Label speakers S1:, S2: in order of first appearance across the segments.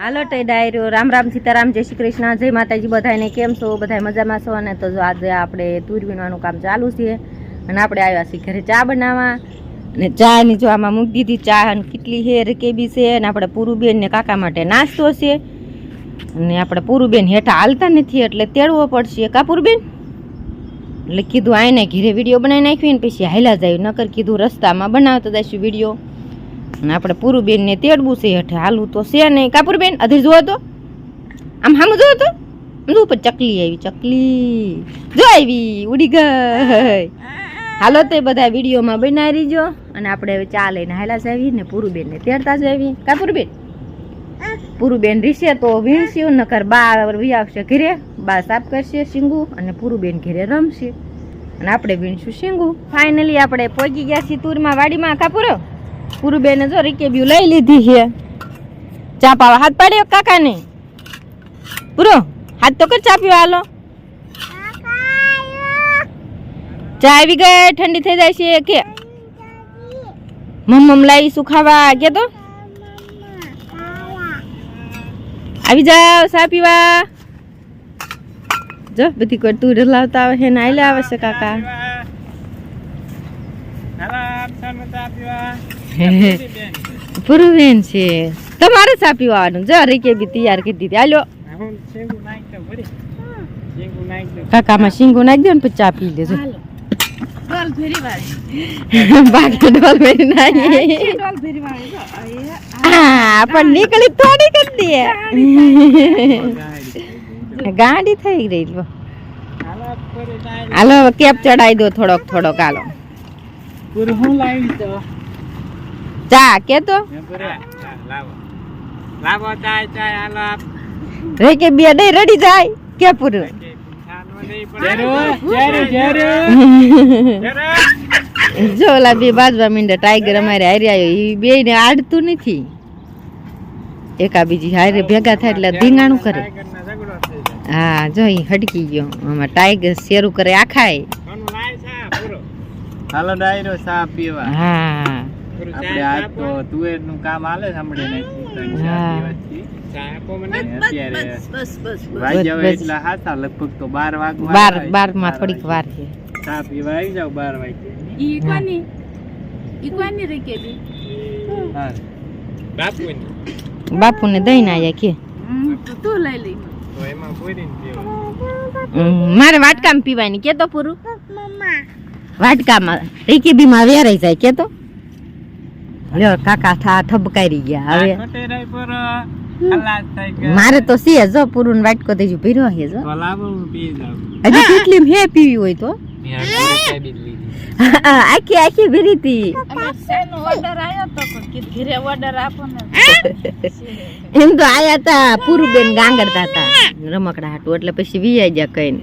S1: હાલો ટે ડાયરો. રામ રામ સીતારામ, જય શ્રી કૃષ્ણ. જય માતાજી બધાને કેમ છો? બધા મજામાં છો? અને તો આજે આપણે તૂર વીણવાનું કામ ચાલુ છે. અને આપણે આવ્યા છીએ ઘરે ચા બનાવવા. અને ચાની જો આમાં મૂકી દીધી. ચા અને કેટલી હેર રકેબી છે? અને આપણે પૂરુબેન ને કાકા માટે નાસ્તો છે. અને આપણે પૂરુબેન હેઠા હાલતા નથી, એટલે તેડવો પડશે. કાપુરબેન એટલે કીધું આઈને ઘીરે વીડિયો બનાવી નાખ્યો ને પછી હાલા જાય. નકર કીધું રસ્તામાં બનાવતા જઈશું વીડિયો. અને આપણે પૂરુબેન ને તેડવું છે હેઠે. હાલવું તો છે નહીં. કાપુરબેન, અધીર જુઓ તો. આમ હામ જુઓ તો. જુઓ ચકલી આવી, ચકલી. જો આવી, ઉડી ગઈ. હાલો તે બધા વિડીયોમાં બનાવી રીજો અને આપણે હવે ચા લઈને હાલા જ આવી ને પૂરુબેન ને તેડતા જ આવી કાપુરબેન? પૂરુબેન રીશે તો વીણશું, નકર બા વી આવશે ઘરે. બા સાફ કરશે શીંગુ અને પૂરુબેન ઘરે રમશે. અને આપણે વીણશું શીંગુ. ફાઇનલી આપણે પહોંચી ગયા છીએ તુરમાં વાડીમાં. કાપુરો? પૂરુબેને જો રીકેબ્યુ લઈ લીધી છે. ચા પાવા હાથ પાડ્યો કાકાને? પૂરો, હાથ તો કર ચા પીવા હાલો. ચા આવી ગઈ, ઠંડી થઈ જાય છે કે? મમ લાવી ખાવા? કે તો? આવી જાવ ચા પીવા. જો, બધી કોઈ તું લાવતા આવે છે ને આઈ આવે છે કાકા. પૂરુબેન છે. તમારે ચા પીવાનું? જો રીકે બી તૈયાર કરી દીધી. હાલો. કાકામાં શીંગો નાખી દો ને પછી ચા પી લેજો. બાકી ડોલ ભરી નાખી. હા પણ નીકળી થોડી કરી દે. ગાડી થઈ ગઈ. હાલો કેપ ચડાવી દો થોડોક થોડોક. હાલો. ચા કે તો? રે. કે બે ડે રડી જાય? કે પૂરું? જો ઓલા બે બાજવા મીંડા ટાઈગર અમારે હારી આવ્યો. એ બે ને આડતું નથી. એકા બીજી હારે ભેગા થાય એટલે ધીંગાણું કરે. હા જો ઈ હડકી ગયો. આમાં ટાઈગર શેરું કરે આખાય
S2: હાલો ડાયરો ચા પીવા.
S1: હા.
S2: આપણે આજ તો તુવેરનું કામ હાલે સાંભળે નાખ્યું ત્રણ ચાર
S1: હા.
S2: દિવસથી. અત્યારે
S1: બસ
S2: વાગ્યા
S1: બસ.
S2: એટલા હાથા લગભગ તો બાર વાગવા
S1: બાર
S2: આવ્યા.
S1: બારમાં થોડીક વાર છે.
S2: ચા પીવા આવી જાવ બાર વાગે હા.
S1: બાપુ ને આયા કે?
S2: તો એમાં
S1: મારે વાટકામાં પીવાની. કે તો પૂરું? વાટકામાં. રીકી બી માં વેરાઈ જાય. કે તો? લ્યો કાકા થા ઠબકારી ગયા. હવે. મારે તો છે જો પૂરું વાટકો દેજો પીરો હે જો.
S2: તો લાવો હું પી જાઉં.
S1: હજી કેટલી હે પીવી હોય તો?
S2: મેં આ પૂરી ખાઈ બી લીધી.
S1: આખી ભીરી હતી એમ તો આયા તા પૂરું બેન ગાંગડતા હતા રમકડા હાટું એટલે પછી વીઆઈ ગયા કઈ ને.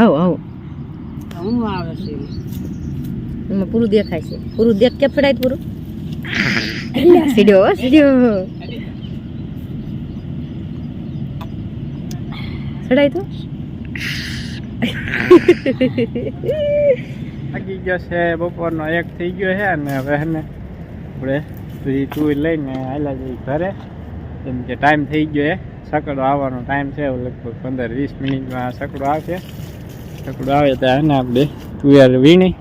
S1: આવ આવ. એમાં પૂરું દેખાય છે. પૂરું દેખ કે ફેડાય પૂરું? સીડ્યો સીડ્યો ચડાય તો?
S2: લાગી ગયો છે બપોરનો એક થઈ ગયો છે અને હવે ને આપણે ટુ લઈને આયલા જઈ ઘરે. કેમ કે ટાઈમ થઈ ગયો છે સકડો આવવાનો ટાઈમ છે લગભગ પંદર વીસ મિનિટમાં સકડો આવશે. સકડો આવે ત્યાં હે ને આપણે તુવેર વીણી.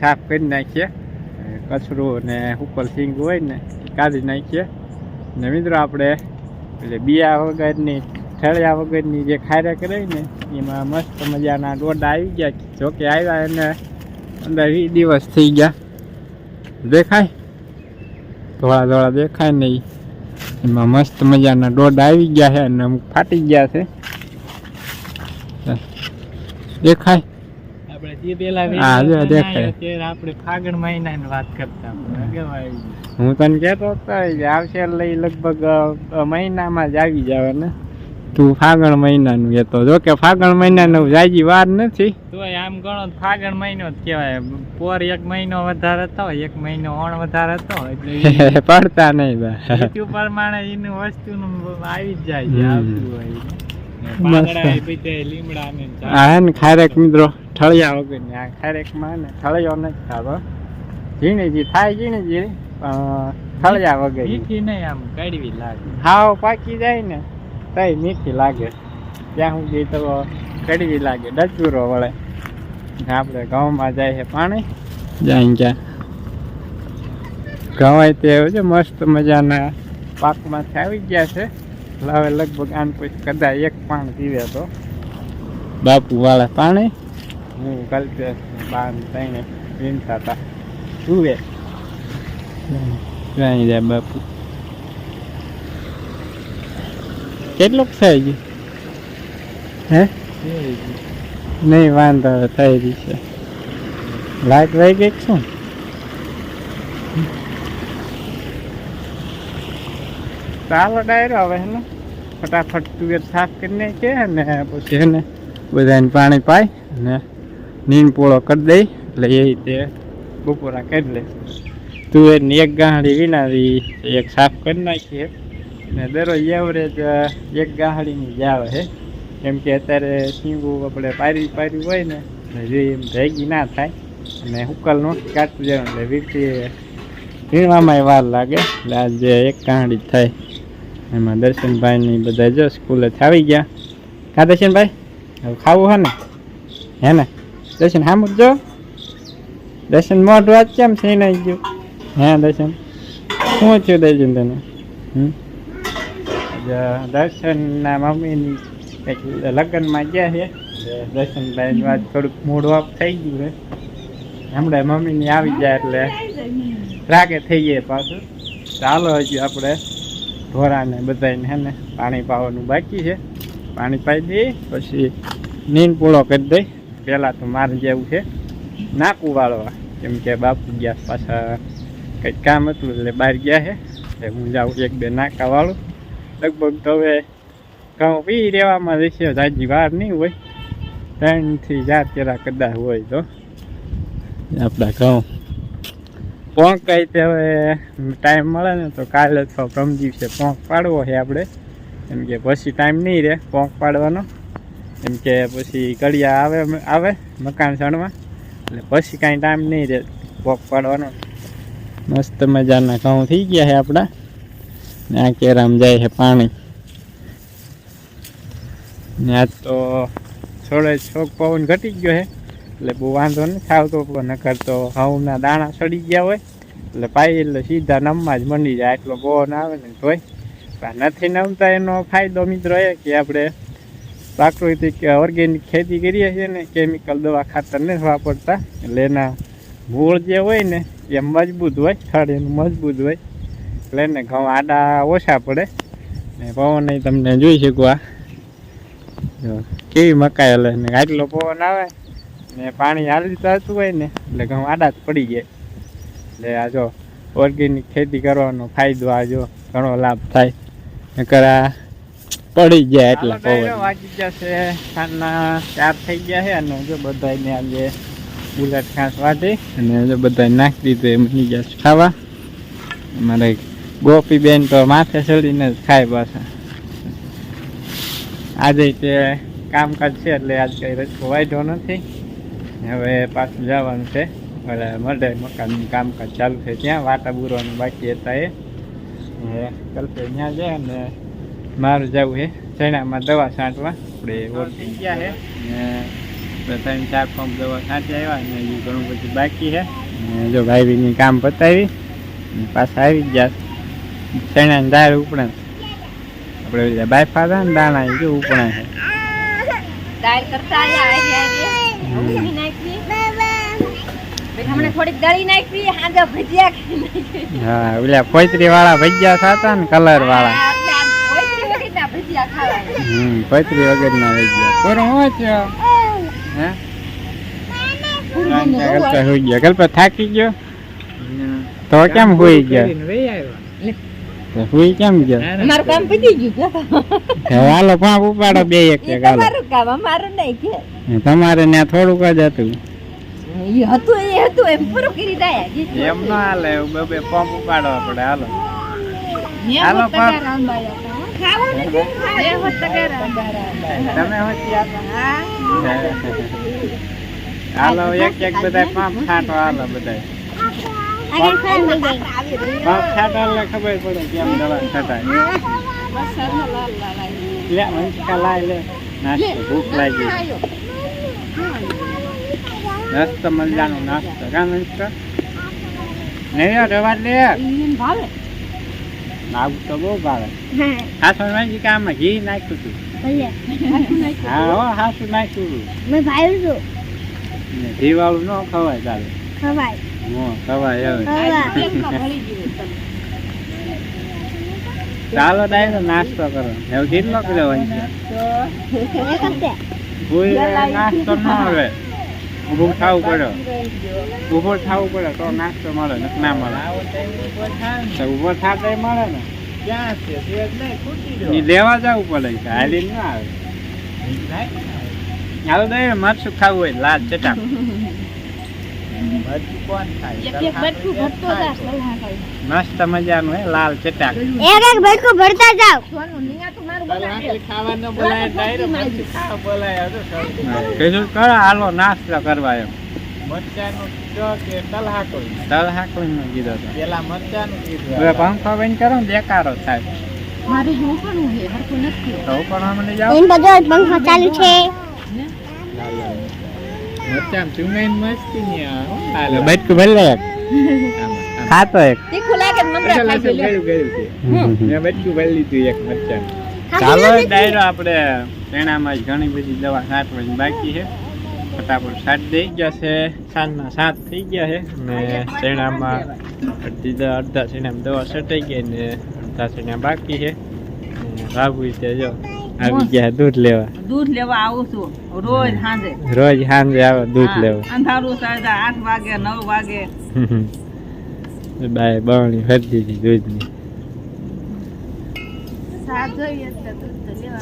S2: સાફ કરી નાખીએ. કચરો ને ઉપર સિંગ હોય ને કાઢી નાખીએ. ને મિત્રો આપણે એટલે બિયા વગરની, ઠળિયા વગરની જે ખાર્યા કરે ને, એમાં મસ્ત મજાના દોડા આવી ગયા જોકે આવ્યા એને અંદર વીસ દિવસ થઈ ગયા. દેખાય? ધોળા ધોળા દેખાય નહીં. એમાં મસ્ત મજાના દોડા આવી ગયા છે અને અમુક ફાટી ગયા છે. દેખાય?
S3: આપણે જે પેલા
S2: હા, જો દેખાય.
S3: હતા આપણે ફાગણ મહિનાની વાત કરતા.
S2: હું તને કહેતો હતો કે આવશે લઈ લગભગ મહિનામાં જ આવી જાવ ને તું ફાગણ મહિનાનું કહેતો જો કે ફાગણ મહિનાનું જાજી વાર નથી
S3: તોય આમ ગણો ફાગણ મહિનો જ કહેવાય પોર એક મહિનો વધારે હતો એક મહિનો ઓણ વધારે હતો એટલે
S2: પડતા નહીં બા
S3: પ્રમાણે એનું વસ્તુનું આવી જ જાય છે આવતું હોય ને.
S2: મસ્ત.
S3: ને
S2: ખારેક મિત્રો ઠળિયા વગરની. આ ખારેકમાં ને ઠળિયો નથી થતો ઝીણીજી થાય ઝીણી જી પણ થળિયા વગર
S3: મીઠી નહીં આમ કડવી લાગે.
S2: હાવ પાકી જાય ને તઈ મીઠી લાગે. ત્યાં સુધી તો કડવી લાગે ડચુરો વળે. આપડે આપણે ઘઉંમાં જાય છે પાણી. જાય ક્યાં. ઘઉં તે છે મસ્ત મજાના પાકમાંથી આવી ગયા છે. એટલે હવે લગભગ આને પછી કદાચ એક પાણ પીવે તો. બાપુ વાળા પાણી હું કલ્પે બાન તઈને પીનતા હતા જુએ જાય જાય બાપુ. કેટલુંક થઈ ગયું. હે નહીં વાંધો હવે થઈ રહી છે. લાઈટ વહી ગઈ શું? ચાલો ડાયરો હવે હે ને? ફટાફટ તુવેર સાફ કરી નાખીએ ને પછી એને બધાને પાણી પાય અને નીમ પોળો કરી દઈ. એટલે એ રીતે બપોરા કરી લે. તુવેરની એક ગાંહડી વિનાવી એક સાફ કરી નાખીએ. ને દરરોજ એવરેજ એક ગાંહડીની જ આવે છે કેમ કે અત્યારે શીંગું આપણે પારી પાર્યું હોય ને જે એમ ભેગી ના થાય. અને હુકલ નો કાઢતું જાય એટલે વીટી વીણવામાં વાર લાગે. એટલે આજે એક કાંડી થાય. એમાં દર્શનભાઈની બધા જો સ્કૂલેથી આવી ગયા. હા દર્શનભાઈ? હવે ખાવું હે ને? હે ને? દર્શન હા જ જો. દર્શન મોઢું આજ કેમ થઈ નહીં ગયું? હે દર્શન? શું થયું દર્શન તને? હમ? દર્શનના મમ્મીની કંઈક લગ્નમાં ગયા છે. દર્શનભાઈની દર્શનભાઈનું આજ થોડુંક મૂડ ઓફ થઈ ગયું છે. હમણાં મમ્મીની આવી જાય એટલે રાગે થઈ જાય પાછું. ચાલો હજી આપણે ઢોરાને બધાને હે ને પાણી પાવાનું બાકી છે. પાણી પાઈ દઈએ પછી નીન પૂળો કરી દઈ પહેલાં તો મારે જેવું છે નાકું વાળવા. કેમ કે બાપુ ગયા પાછા કંઈક કામ હતું એટલે બહાર ગયા છે. એટલે હું જાઉં એક બે નાકા વાળું. લગભગ તો હવે ઘઉં પી રહેવામાં રહેશે જાજી વાર નહીં હોય. ત્રણથી ચાર કેરા કદાચ હોય તો. આપણા ઘઉં પોંક તે હવે ટાઈમ મળે ને તો કાલે અથવા પ્રમ છે. પોંક પાડવો છે આપણે. એમ કે પછી ટાઈમ નહીં રહે પોંક પાડવાનો. એમ કે પછી કડિયા આવે આવે મકાન સણમાં એટલે પછી કાંઈ ટાઈમ નહીં રહે પોંક પાડવાનો. મસ્ત મજાના ઘઉં થઈ ગયા છે આપણા. ને આ કેરામ જાય છે પાણી. ને આજ તો થોડે છોક પવન ઘટી ગયો છે. એટલે બહુ વાંધો નહીં ખાવતો પણ નકર તો ઘઉંના દાણા સડી ગયા હોય, એટલે પાઈ એટલે સીધા નમવા જ મંડી જાય એટલો પવન આવે ને તોય. પણ નથી નમતા, એનો ફાયદો મિત્રો એ કે આપણે પ્રાકૃતિક ઓર્ગેનિક ખેતી કરીએ છીએ ને કેમિકલ દવા ખાતર નથી વાપરતા, એટલે એના મૂળ જે હોય ને, એ મજબૂત હોય થડ એનું મજબૂત હોય, એટલે એને ઘઉં આડા ઓછા પડે. ને પવન તમને જોઈ શકો આ. કેવી મકાઈ એટલે આટલો પવન આવે. ને પાણી હાલી જતું હોય ને એટલે ઘઉં આડા જ પડી જાય. એટલે આ જો ઓર્ગેનિક ખેતી કરવાનો ફાયદો આ જો ઘણો લાભ થાય. નકર આ પડી જાય એટલા પવન. વાગી જશે સાંજના ચાર થઈ ગયા છે અને જો બધાને આજે બુલેટ ખાસ વાટી અને જો બધા નાખી દીધું એમ મળી છે ખાવા. મારે ગોપી બેન તો માથે ચડીને જ ખાય પાછા. આજે તે કામકાજ છે એટલે આજ કઈ રસ્તો વાંધો નથી. હવે પાછું જવાનું છે. એટલે મળે મકાનનું કામકાજ ચાલુ છે. ત્યાં વાટા બુરવાનું બાકી હતા એ. કલ્પે ત્યાં જાય ને મારું જવું છે. ચણામાં દવા છાંટવા. આપણે ઓળખી ગયા છે ને ત્રણ ચાર પંપ દવા છાંટી આવ્યા ને એ ઘણું બધું બાકી છે. ને જો ભાઈની કામ પતાવી. પાછા આવી ગયા. ચણાની દાળ ઉપડે આપણે બાયફા હતા ને દાણા જો ઉપડા છે.
S1: દાળ કરતા આયા.
S2: હા ઓલા પોતરી વાળા ભજીયા થતા ને કલર વાળા. હમ પોતરી વગરના ભજીયા. કોરો હું? થયો હે કલ્પા થાકી ગયો? તો કેમ હોઈ ગયો? હોઈ કેમ ગયો?
S1: અમારું કામ પતી ગયું કે
S2: હાલો પાંપ ઉપાડો બે એક
S1: કે
S2: એક હાલો.
S1: તમારું કામ અમારું નહીં કે.
S2: તમારે ત્યાં થોડુંક જ હતું.
S1: એ હતું એ હતું એમ પૂરું કરી દયા
S2: એમ ન હાલે એવું બે બે પંપ ઉપાડો પડે હાલો. હાલો પંપ. તમે હોતી હાલો એક એક બધા પંપ છાંટો હાલો બધા છાંટા ખબર પડે કેમ દવા છટાય લે વંશિકા લાય લે. નાસ્તો ભૂખ લાગી. નાસ્તો મજાનો નાસ્તો. કા વંશિકા? નહીં રવા લે. આવું તો બહુ ભાવે. વંશિકા આમાં ઘી નાખ્યું હતું. હા હો હાસું નાખ્યું હતું. ને ઘી વાળું ન ખવાય ચાલે ખવાય. હવે ચાલો ડાયરો નાસ્તો કરો એવું કેટલો વંશિકા નાસ્તો ન આવે ઉભું થવું પડે ઊભો થવું પડે તો નાસ્તો મળે ને ના મળે તો ઊભો થાતે મળે ને
S3: ક્યાં
S2: લેવા જવું પડે હાલી ના આવે હાલો દઈ મરચું ખાવું હોય લાલ ચટાક મસ્ત મજાનું હે લાલ ચટાક.
S3: ખાવાનો બોલાય ડાયરો મરચું ખાવા બોલાય હતું
S2: કીધું કરો હાલો નાસ્તો કરવા એમ.
S3: મરચાનું કે તલહાકો
S2: તલ હાકું નો કીધો તો.
S3: પેલા મરચાનું કીધું
S2: હવે પંખો બંધ કરો ને દેકારો થાય. તો ઉપર અમને જાઓ.
S4: ચાલુ છે.
S3: મરચાં ચૂંગાઈને મસ્તી ને હાલે
S2: બેટકું ભલે ખાતો એક.
S1: તીખું લાગે મમરા ખાઈ.
S3: ગળ્યું ગળ્યું છે. મેં બચકું ભરી લીધું એક મરચાં
S2: ચાલો ડાયરો આપણે તેણામાં જ ઘણી બધી દવા છાંટવાની બાકી છે. ફટાફટ સાત થઈ ગયા છે. સાંજના સાત થઈ ગયા છે. ને શેણામાં અડધી અડધા શેણામાં દવા છટાઈ ગઈ ને અડધા શેણા બાકી છે. ને બાબુ જો આવી ગયા દૂધ લેવા?
S5: દૂધ લેવા આવું છું. રોજ સાંજે.
S2: રોજ સાંજે આવે દૂધ લેવા.
S5: અંધારું સાડા આઠ વાગે નવ વાગે.
S2: બાય બવણી ભરી દીધી દૂધની.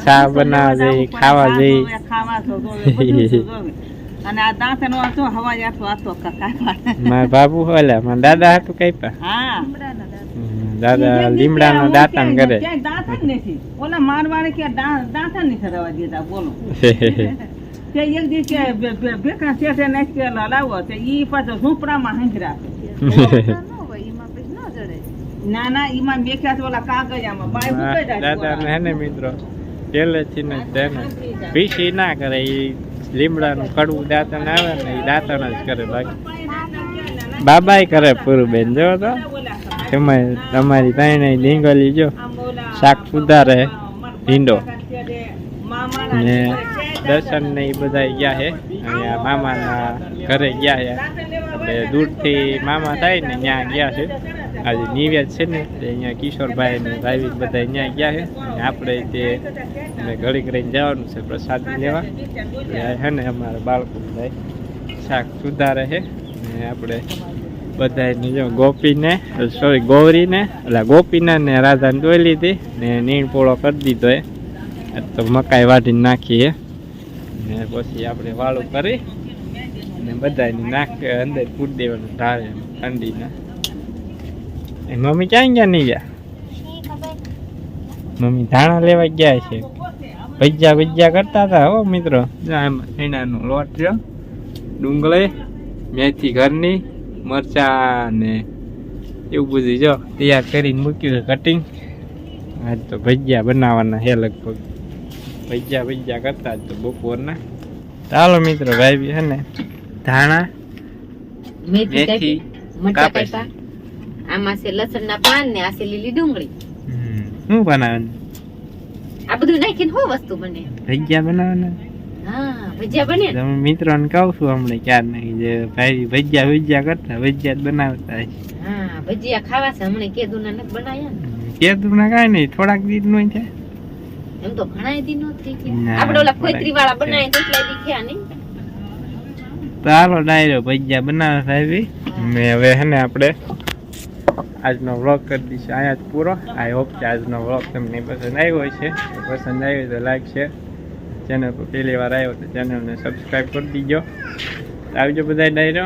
S2: ચા બનાવવા જઈ ખાવા જઈ
S5: ખાવા. અને આ દાંત નો હતો હવા જાતો આટલો કાકા.
S2: મારા બાબુ હોલા મારા દાદા હતું કઈ પા
S5: હા
S2: દાદા લીમડાનો દાંતણ કરે.
S5: ક્યાંય દાંત નથી. ઓલા મારવાડે કે દાંત દાંત નથી રવા દેતા બોલો. તે એક દિવસ કે બે- બે- ભેખા શેઠે નાખી લાવો તે ઈ પાછો ઝૂંપડામાં હંજરા ના ના ઈમાં મેખ્યા છે ઓલા કાગળિયામાં બાય
S2: દાદા ને હે ને મિત્રો પહેલેથી ને તેને પીસી ના કરે એ લીમડાનું કડવું દાંતણ આવે ને એ દાંતણ જ કરે બાકી. બાબાય કરે પૂરું બેન જો તો. તમારી તમારી ત્રણે ડીંગલી જો, શાક સુધારે ભીંડો ને દર્શન ને એ બધા ગયા છે અહીંયા મામાના ઘરે ગયા છે એટલે દૂરથી મામા થાય ને ત્યાં ગયા છે. આજે નિવેદ છે ને તે અહીંયા કિશોરભાઈ ને ભાઈ બધા ત્યાં ગયા છે અને આપણે તે ઘડીક રહીને જવાનું છે પ્રસાદ લેવા. છે ને અમારા બાળકો બધા શાક સુધારે છે ને આપણે બધાને જો ગોપીને સોરી ગૌરીને, એટલે ગોપીને ને રાધાને દોઈ લીધી ને નીણ પોળો કરી દીધો એ. તો મકાઈ વાટીને નાખીએ. ને પછી આપણે વાળું કરી ને બધાને નાખ, અંદર પૂરી દેવાનું ઢાળે ઠંડીના. એ મમ્મી ક્યાં ગયા નહીં ગયા? મમ્મી ધાણા લેવા ગયા છે. ભજીયા ભજીયા કરતા હતા હો મિત્રો. એનાનો લોટ રહ્યો ડુંગળી, મેથી ઘરની મરચા ને એવું બધું જો. તૈયાર કરીને મૂક્યું છે કટિંગ આજ તો ભજીયા બનાવવાના હે લગભગ. ભજીયા ભજીયા કરતા તો બપોરના. ચાલો મિત્રો ભાઈ બી છે ને. ધાણા
S1: મેથી
S2: મેથી
S1: કાપી, આમાં છે લસણ ના પાન ને આ છે લીલી ડુંગળી.
S2: શું બનાવવાનું?
S1: આ બધું નાખીને શું વસ્તુ બને.
S2: ભજીયા બનાવવાના?
S1: ને?
S2: મિત્રોને કહું છું હમણાં ક્યાર નહીં જે ભાઈ ભજીયા ભજીયા કરતા ભજીયા બનાવતા
S1: હા ભજીયા ખાવા છે હમણાં કેદુ ના નથી બનાવ્યા ને?
S2: ના કાંઈ નહીં થોડાક દીધનું છે.
S1: એમ તો ઘણા દી નો થઈ ગયા. આપણે ઓલા
S2: થોડાક
S1: વાળા
S2: છે.
S1: બનાવીને કેટલા દી થયા નહીં.
S2: તો ડાયરો ભજીયા બનાવવા સાહેબ. મેં હવે હે ને આપણે આજનો વ્લોગ કરી દઈશું. અહીંયા જ પૂરો. આઈ હોપ કે આજનો વ્લોગ તમને પસંદ આવ્યો છે પસંદ આવ્યો તો લાઈક શેર ચેનલ પર પહેલી વાર આવ્યો તો ચેનલને સબસ્ક્રાઈબ કરી દીજો. આવજો બધા ડાયરો.